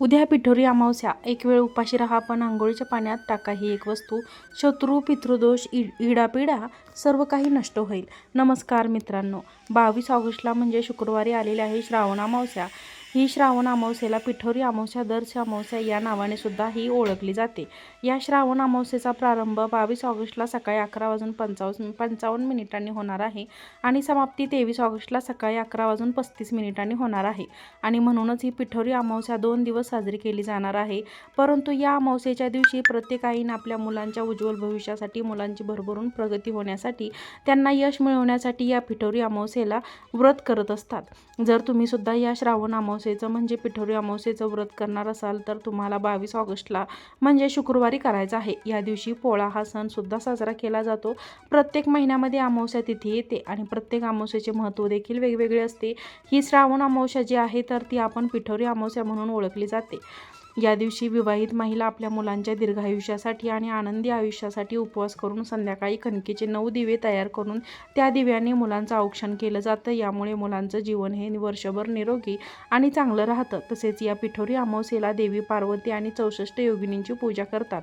उद्या पिठोरी अमावस्या. एक वेळ उपाशी राहा पण आंघोळीच्या पाण्यात टाका ही एक वस्तू. शत्रू पितृदोष इ इडापिडा सर्व काही नष्ट होईल. नमस्कार मित्रांनो. बावीस ऑगस्टला म्हणजे शुक्रवारी आलेली आहे श्रावण अमावस्या. ही श्रावण अमावस्येला पिठोरी अमावस्या दर्श अमावस्या या नावाने सुद्धा ही ओळखली जाते. या श्रावण अमावस्येचा प्रारंभ बावीस ऑगस्टला सकाळी अकरा वाजून पंचावन्न पंचावन्न मिनिटांनी होणार आहे आणि समाप्ती तेवीस ऑगस्टला सकाळी अकरा वाजून पस्तीस मिनिटांनी होणार आहे. आणि म्हणूनच ही पिठोरी अमावस्या दोन दिवस साजरी केली जाणार आहे. परंतु या अमावस्येच्या दिवशी प्रत्येक आईनं आपल्या मुलांच्या उज्ज्वल भविष्यासाठी मुलांची भरभरून प्रगती होण्यासाठी त्यांना यश मिळवण्यासाठी या पिठोरी अमावस्येला व्रत करत असतात. जर तुम्ही सुद्धा या श्रावण अमावस्या अमावस्येचं म्हणजे पिठोरी अमावस्येचं व्रत करणार असाल तर तुम्हाला बावीस ऑगस्टला म्हणजे शुक्रवारी करायचं आहे. या दिवशी पोळा हा सणसुद्धा साजरा केला जातो. प्रत्येक महिन्यामध्ये अमावस्या तिथी येते आणि प्रत्येक अमावस्येचे महत्त्व देखील वेगवेगळे असते. ही श्रावण अमावस्या जी आहे तर ती आपण पिठोरी अमावस्या म्हणून ओळखली जाते. या दिवशी विवाहित महिला आपल्या मुलांच्या दीर्घायुष्यासाठी आणि आनंदी आयुष्यासाठी उपवास करून संध्याकाळी कणकेचे नऊ दिवे तयार करून त्या दिव्याने मुलांचं औक्षण केलं जातं. यामुळे मुलांचं जीवन हे वर्षभर निरोगी आणि चांगलं राहतं. तसेच या पिठोरी अमावस्येला देवी पार्वती आणि चौसष्ट योगिनींची पूजा करतात.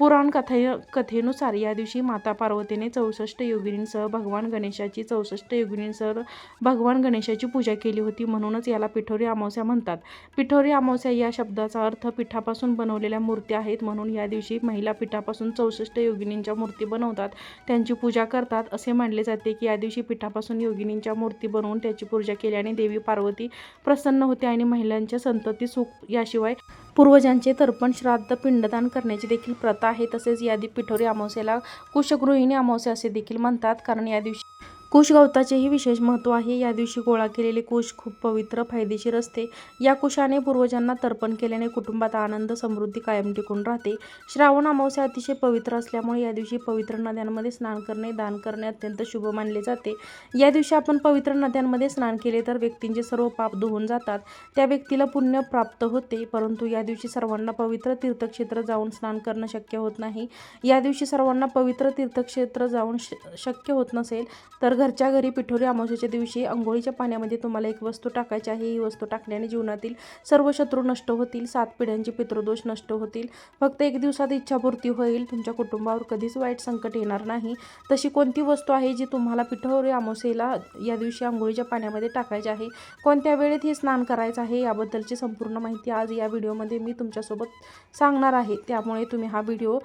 पुराण कथे कथेनुसार या दिवशी माता पार्वतीने चौसष्ट योगिनींसह भगवान गणेशाची चौसष्ट योगिनींसह भगवान गणेशाची पूजा केली होती म्हणूनच याला पिठोरी अमावस्या म्हणतात. पिठोरी अमावस्या या शब्दाचा अर्थ पिठापासून बनवलेल्या मूर्ती आहेत म्हणून या दिवशी महिला पिठापासून चौसष्ट योगिनींच्या मूर्ती बनवतात. त्यांची पूजा करतात असे मानले जाते की या दिवशी पिठापासून योगिनींच्या मूर्ती बनवून त्याची पूजा केल्याने देवी पार्वती प्रसन्न होते आणि महिलांच्या संतती सुख याशिवाय पूर्वजांचे तर्पण श्राद्ध पिंडदान करण्याची देखील प्रथा आहे. तसेच या पिठोरी अमावस्येला कुशगृहिणी अमावस्या असे देखील म्हणतात. कारण या दिवशी कुश गवताचेही विशेष महत्त्व आहे. या दिवशी गोळा केलेले कुश खूप पवित्र फायदेशीर असते. या कुशाने पूर्वजांना तर्पण केल्याने कुटुंबात आनंद समृद्धी कायम टिकून राहते. श्रावण अमावस्या अतिशय पवित्र असल्यामुळे या दिवशी पवित्र नद्यांमध्ये स्नान करणे दान करणे अत्यंत शुभ मानले जाते. या दिवशी आपण पवित्र नद्यांमध्ये स्नान केले तर व्यक्तींचे सर्व पाप धुवून जातात. त्या व्यक्तीला पुण्य प्राप्त होते. परंतु या दिवशी सर्वांना पवित्र तीर्थक्षेत्र जाऊन स्नान करणं शक्य होत नाही. या दिवशी सर्वांना पवित्र तीर्थक्षेत्र जाऊन श शक्य होत नसेल तर घरच्या घरी पिठोरी अमावस्येच्या दिवशी अंघोळीच्या पाण्यामध्ये तुम्हाला एक वस्तू टाकायची आहे. ही वस्तू टाकल्याने जीवनातील सर्व शत्रू नष्ट होतील सात पिढ्यांचे पितृदोष नष्ट होतील. फक्त एक दिवसात इच्छापूर्ती होईल. तुमच्या कुटुंबावर कधीच वाईट संकट येणार नाही. तशी कोणती वस्तू आहे जी तुम्हाला पिठोरी अमावस्येला या दिवशी अंघोळीच्या पाण्यामध्ये टाकायची आहे? कोणत्या वेळेत हे स्नान करायचं आहे? याबद्दलची संपूर्ण माहिती आज या व्हिडिओमध्ये मी तुमच्यासोबत सांगणार आहे. त्यामुळे तुम्ही हा व्हिडिओ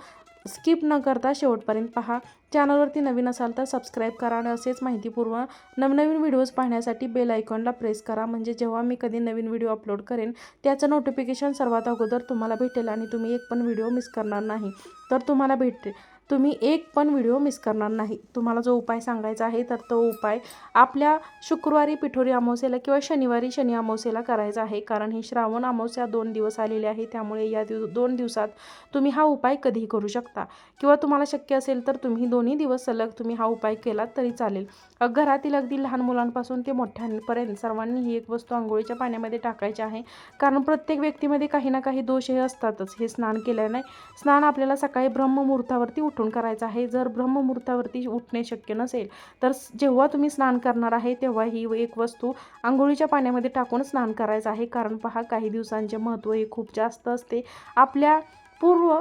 स्किप न करता शेवटपर्यंत पहा. चॅनलवरती नवीन असाल तर सबस्क्राईब करा आणि असेच माहितीपूर्व नवनवीन व्हिडिओज पाहण्यासाठी बेल आयकॉनला प्रेस करा. म्हणजे जेव्हा मी कधी नवीन व्हिडिओ अपलोड करेन त्याचं नोटिफिकेशन सर्वात अगोदर तुम्हाला भेटेल आणि तुम्ही एक पण व्हिडिओ मिस करणार नाही. तर तुम्हाला भेटेल. तुम्ही एक पण व्हिडिओ मिस करणार नाही. तुम्हाला जो उपाय सांगायचा आहे तर तो उपाय आपल्या शुक्रवारी पिठोरी अमावस्येला किंवा शनिवारी शनी अमावस्येला करायचा आहे. कारण ही श्रावण अमावस्या दोन दिवस आलेली आहे. त्यामुळे या दिव दोन दिवसात तुम्ही हा उपाय कधीही करू शकता. किंवा तुम्हाला शक्य असेल तर तुम्ही दोन्ही दिवस सलग तुम्ही हा उपाय केलात तरी चालेल. घरातील अगदी लहान मुलांपासून ते मोठ्यांपर्यंत सर्वांनी ही एक वस्तू आंघोळीच्या पाण्यामध्ये टाकायची आहे. कारण प्रत्येक व्यक्तीमध्ये काही ना काही दोष हे असतातच. हे स्नान केल्याने स्नान आपल्याला सकाळी ब्रह्ममुहूर्तावरती उठून करायचं आहे. जर ब्रह्ममुहूर्तावरती उठणे शक्य नसेल तर जेव्हा तुम्ही स्नान करणार आहे तेव्हा ही एक वस्तू आंघोळीच्या पाण्यामध्ये टाकून स्नान करायचं आहे. कारण पहा काही दिवसांचे महत्त्व हे खूप जास्त असते. आपल्या पूर्व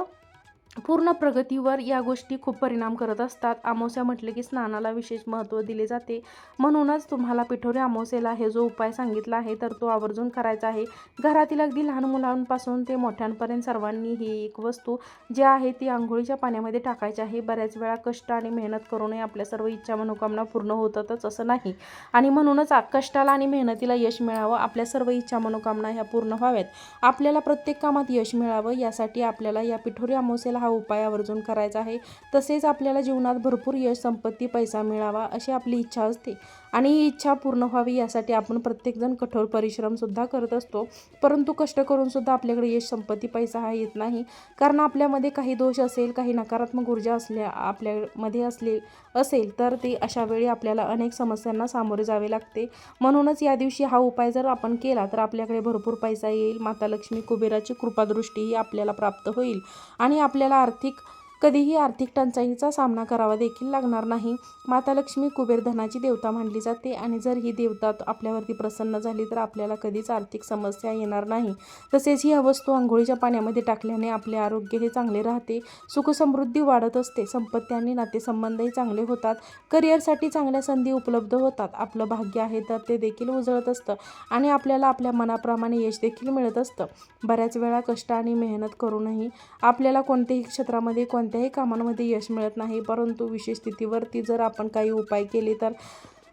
पूर्ण प्रगतीवर या गोष्टी खूप परिणाम करत असतात. अमावस्या म्हटले की स्नानाला विशेष महत्त्व दिले जाते. म्हणूनच तुम्हाला पिठोरी अमावस्येला हे जो उपाय सांगितला आहे तर तो आवर्जून करायचा आहे. घरातील अगदी लहान मुलांपासून ते मोठ्यांपर्यंत सर्वांनी ही एक वस्तू जी आहे ती आंघोळीच्या पाण्यामध्ये टाकायची आहे. बऱ्याच वेळा कष्ट आणि मेहनत करूनही आपल्या सर्व इच्छा मनोकामना पूर्ण होतातच असं नाही. आणि म्हणूनच कष्टाला आणि मेहनतीला यश मिळावं आपल्या सर्व इच्छा मनोकामना ह्या पूर्ण व्हाव्यात. आपल्याला प्रत्येक कामात यश मिळावं यासाठी आपल्याला या पिठोरी अमावस्येला हा उपाय आवर्जून करायचा आहे. तसेच आपल्याला जीवनात भरपूर यश संपत्ती पैसा मिळावा अशी आपली इच्छा असते. आणि ही इच्छा पूर्ण व्हावी यासाठी आपण प्रत्येकजण कठोर परिश्रमसुद्धा करत असतो. परंतु कष्ट करूनसुद्धा आपल्याकडे यश संपत्ती पैसा हा येत नाही. कारण आपल्यामध्ये काही दोष असेल काही नकारात्मक ऊर्जा असल्या आपल्यामध्ये असले असेल तर ते अशा वेळी आपल्याला अनेक समस्यांना सामोरे जावे लागते. म्हणूनच या दिवशी हा उपाय जर आपण केला तर आपल्याकडे भरपूर पैसा येईल. माता लक्ष्मी कुबेराची कृपादृष्टीही आपल्याला प्राप्त होईल. आणि आपल्याला आर्थिक कधीही आर्थिक टंचाईचा सामना करावा देखील लागणार नाही. माता लक्ष्मी कुबेर धनाची देवता मानली जाते आणि जर ही देवता आपल्यावरती प्रसन्न झाली तर आपल्याला कधीच आर्थिक समस्या येणार नाही. तसेच ही वस्तू आंघोळीच्या पाण्यामध्ये टाकल्याने आपले आरोग्य हे चांगले राहते. सुखसमृद्धी वाढत असते. संपत्ती आणि नातेसंबंधही चांगले होतात. करिअरसाठी चांगल्या संधी उपलब्ध होतात. आपलं भाग्य आहे तर ते देखील उजळत असतं आणि आपल्याला आपल्या मनाप्रमाणे यश देखील मिळत असतं. बऱ्याच वेळा कष्ट आणि मेहनत करूनही आपल्याला कोणत्याही क्षेत्रामध्ये कोणत्याही कामांमध्ये यश मिळत नाही परंतु विशेष स्थितीवरती जर आपण काही उपाय केले तर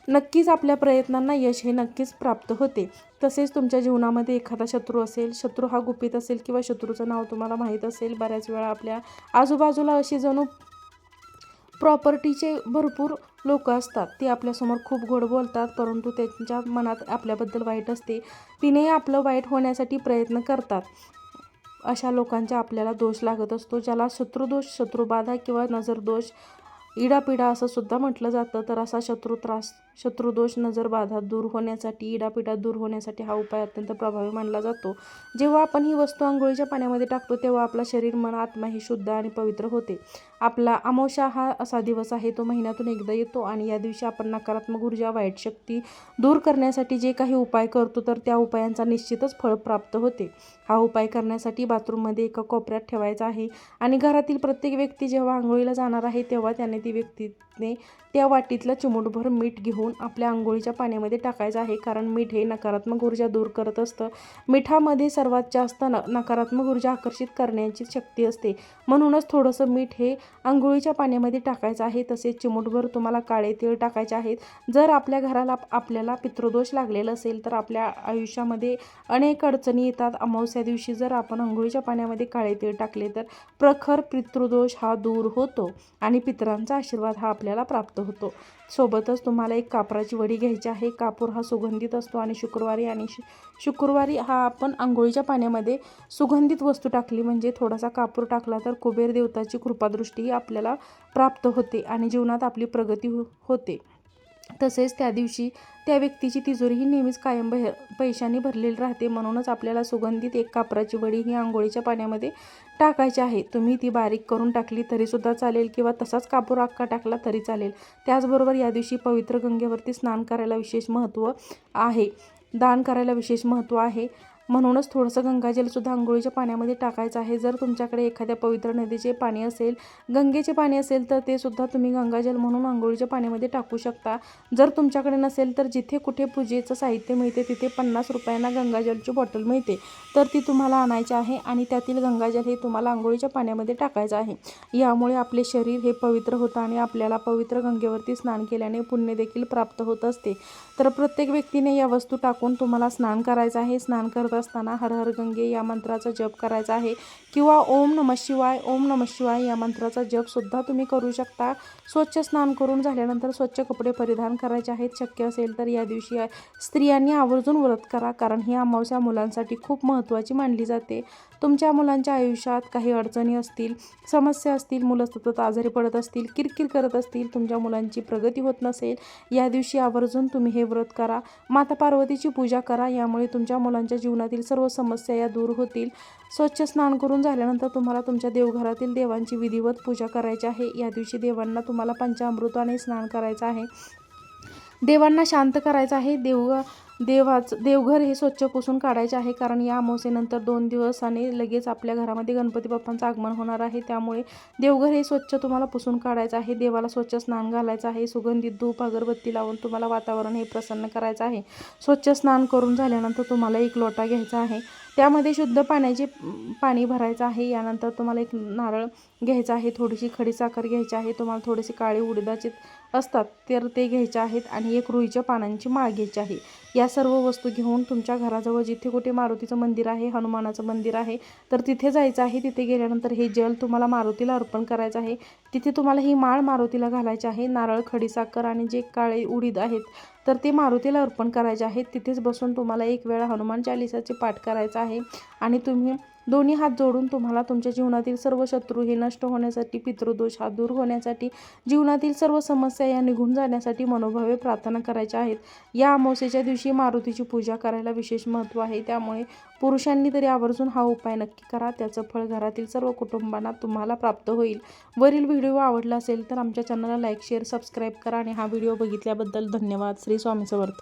नक्कीच आपल्या प्रयत्नांना यश हे नक्कीच प्राप्त होते. तसेच तुमच्या जीवनामध्ये एखादा शत्रू असेल शत्रू हा गुपित असेल किंवा शत्रूचं नाव तुम्हाला माहीत असेल बऱ्याच वेळा आपल्या आजूबाजूला अशी जणू प्रॉपर्टीचे भरपूर लोक असतात. ते आपल्यासमोर खूप गोड बोलतात परंतु त्यांच्या मनात आपल्याबद्दल वाईट असते. तिने आपलं वाईट होण्यासाठी प्रयत्न करतात. अशा लोकांचा आपल्याला दोष लागत असतो ज्याला शत्रुदोष शत्रुबाधा किंवा नजरदोष इडापिडा असं सुद्धा म्हटलं जातं. तर असा शत्रू त्रास शत्रुदोष नजरबाधा दूर होण्यासाठी इडापिडा दूर होण्यासाठी हा उपाय अत्यंत प्रभावी मानला जातो. जेव्हा आपण ही वस्तू आंघोळीच्या पाण्यामध्ये टाकतो तेव्हा आपला शरीर मन आत्मा ही शुद्ध आणि पवित्र होते. आपला अमोशा हा असा दिवस आहे तो महिन्यातून एकदा येतो आणि या दिवशी आपण नकारात्मक ऊर्जा वाईट शक्ती दूर करण्यासाठी जे काही उपाय करतो तर त्या उपायांचा निश्चितच फळ प्राप्त होते. हा उपाय करण्यासाठी बाथरूममध्ये एका कोपऱ्यात ठेवायचा आहे आणि घरातील प्रत्येक व्यक्ती जेव्हा आंघोळीला जाणार आहे तेव्हा त्याने ती व्यक्तीने त्या वाटीतलं चिमूटभर मीठ घेऊन आपल्या आंघोळीच्या पाण्यामध्ये टाकायचं आहे कारण मीठ हे नकारात्मक ऊर्जा दूर करत असतं. मिठामध्ये सर्वात जास्त न नकारात्मक ऊर्जा आकर्षित करण्याची शक्ती असते. म्हणूनच थोडंसं मीठ हे आंघोळीच्या पाण्यामध्ये टाकायचं आहे तसेच चिमूटभर तुम्हाला काळे तीळ टाकायचे आहेत. जर आपल्या घराला आपल्याला पितृदोष लागलेला असेल तर आपल्या आयुष्यामध्ये अनेक अडचणी येतात. अमावस्या दिवशी जर आपण आंघोळीच्या पाण्यामध्ये काळे तीळ टाकले तर प्रखर पितृदोष हा दूर होतो आणि पितरांचा आशीर्वाद हा आपल्याला प्राप्त होतो. सोबतच तुम्हाला एक कापराची वडी घ्यायची आहे. कापूर हा सुगंधित असतो आणि शुक्रवारी आणि शुक्रवारी हा आपण आंघोळीच्या पाण्यामध्ये सुगंधित वस्तू टाकली म्हणजे थोडासा कापूर टाकला तर कुबेर देवताची कृपादृष्टी आपल्याला प्राप्त होते आणि जीवनात आपली प्रगती हो होते. तसेच त्या दिवशी त्या व्यक्तीची तिजोरी ही नेहमीच कायम बह पैशाने भरलेली राहते. म्हणूनच आपल्याला सुगंधित एक कापराची वडी ही आंघोळीच्या पाण्यामध्ये टाकायची आहे. तुम्ही ती बारीक करून टाकली तरीसुद्धा चालेल किंवा तसाच कापूर अख्खा टाकला तरी चालेल. त्याचबरोबर या दिवशी पवित्र गंगेवरती स्नान करायला विशेष महत्त्व आहे. दान करायला विशेष महत्त्व आहे. म्हणूनच थोडंसं गंगाजलसुद्धा आंघोळीच्या पाण्यामध्ये टाकायचं आहे. जर तुमच्याकडे एखाद्या पवित्र नदीचे पाणी असेल गंगेचे पाणी असेल तर ते सुद्धा तुम्ही गंगाजल म्हणून आंघोळीच्या पाण्यामध्ये टाकू शकता. जर तुमच्याकडे नसेल तर जिथे कुठे पूजेचं साहित्य मिळते तिथे पन्नास रुपयांना गंगाजलची बॉटल मिळते. तर ती तुम्हाला आणायची आहे आणि त्यातील गंगाजल हे तुम्हाला आंघोळीच्या पाण्यामध्ये टाकायचं आहे. यामुळे आपले शरीर हे पवित्र होतं आणि आपल्याला पवित्र गंगेवरती स्नान केल्याने पुण्य देखील प्राप्त होत असते. तर प्रत्येक व्यक्तीने या वस्तू टाकून तुम्हाला स्नान करायचं आहे. स्नान करत असताना हर हर गंगे या मंत्राचा जप करायचा आहे. किंवा ओम नम शिवाय ओम नम शिवाय या मंत्राचा जपसुद्धा तुम्ही करू शकता. स्वच्छ स्नान करून झाल्यानंतर स्वच्छ कपडे परिधान करायचे आहेत. शक्य असेल तर या दिवशी स्त्रियांनी आवर्जून व्रत करा कारण ही अमावस्या मुलांसाठी खूप महत्त्वाची मानली जाते. तुमच्या मुलांच्या आयुष्यात काही अडचणी असतील समस्या असतील मुलं सतत आजारी पडत असतील किरकिर करत असतील तुमच्या मुलांची प्रगती होत नसेल या दिवशी आवर्जून तुम्ही हे व्रत करा माता पार्वतीची पूजा करा यामुळे तुमच्या मुलांच्या जीवनातील सर्व समस्या या दूर होतील. स्वच्छ स्नान करून झाल्यानंतर तुम्हाला तुमच्या देवघरातील देवांची विधिवत पूजा करायची आहे. या दिवशी देवांना तुम्हाला पंचामृताने स्नान करायचं आहे. देवांना शांत करायचं आहे. देव देवाचं देवघर हे स्वच्छ पुसून काढायचे आहे कारण या अमावस्येनंतर दोन दिवसाने लगेच आपल्या घरामध्ये गणपती बाप्पांचं आगमन होणार आहे. त्यामुळे देवघर हे स्वच्छ तुम्हाला पुसून काढायचं आहे. देवाला स्वच्छ स्नान घालायचं आहे. सुगंधित धूप अगरबत्ती लावून तुम्हाला वातावरण हे प्रसन्न करायचं आहे. स्वच्छ स्नान करून झाल्यानंतर तुम्हाला एक लोटा घ्यायचा आहे. त्यामध्ये शुद्ध पाण्याचे पाणी भरायचं आहे. यानंतर तुम्हाला एक नारळ घ्यायचा आहे. थोडीशी खडी साखर घ्यायची आहे. तुम्हाला थोडेसे काळे उडदाचे असतात तर ते घ्यायचे आहेत. आणि एक रुईच्या पानांची माळ घ्यायची आहे. या सर्व वस्तू घेऊन तुमच्या घराजवळ जिथे कुठे मारुतीचं मंदिर आहे हनुमानाचं मंदिर आहे तर तिथे जायचं आहे. तिथे गेल्यानंतर हे जल तुम्हाला मारुतीला अर्पण करायचं आहे. तिथे तुम्हाला ही माळ मारुतीला घालायची आहे. नारळ खडीसाखर आणि जे काळे उडीद आहेत तर ते मारुतीला अर्पण करायचे आहेत. तिथेच बसून तुम्हाला एक वेळा हनुमान चालिसाचे पाठ करायचा आहे. आणि तुम्ही दोन्ही हात जोडून तुम्हाला तुमच्या जीवनातील सर्व शत्रू हे नष्ट होण्यासाठी पितृदोष हा दूर होण्यासाठी जीवनातील सर्व समस्या या निघून जाण्यासाठी मनोभावे प्रार्थना करायच्या आहेत. या अमावस्येच्या दिवशी मारुतीची पूजा करायला विशेष महत्त्व आहे. त्यामुळे पुरुषांनी तरी आवर्जून हा उपाय नक्की करा. त्याचं फळ घरातील सर्व कुटुंबांना तुम्हाला प्राप्त होईल. वरील व्हिडिओ आवडला असेल तर आमच्या चॅनलला लाईक शेअर सबस्क्राईब करा. आणि हा व्हिडिओ बघितल्याबद्दल धन्यवाद. श्री स्वामी समर्थ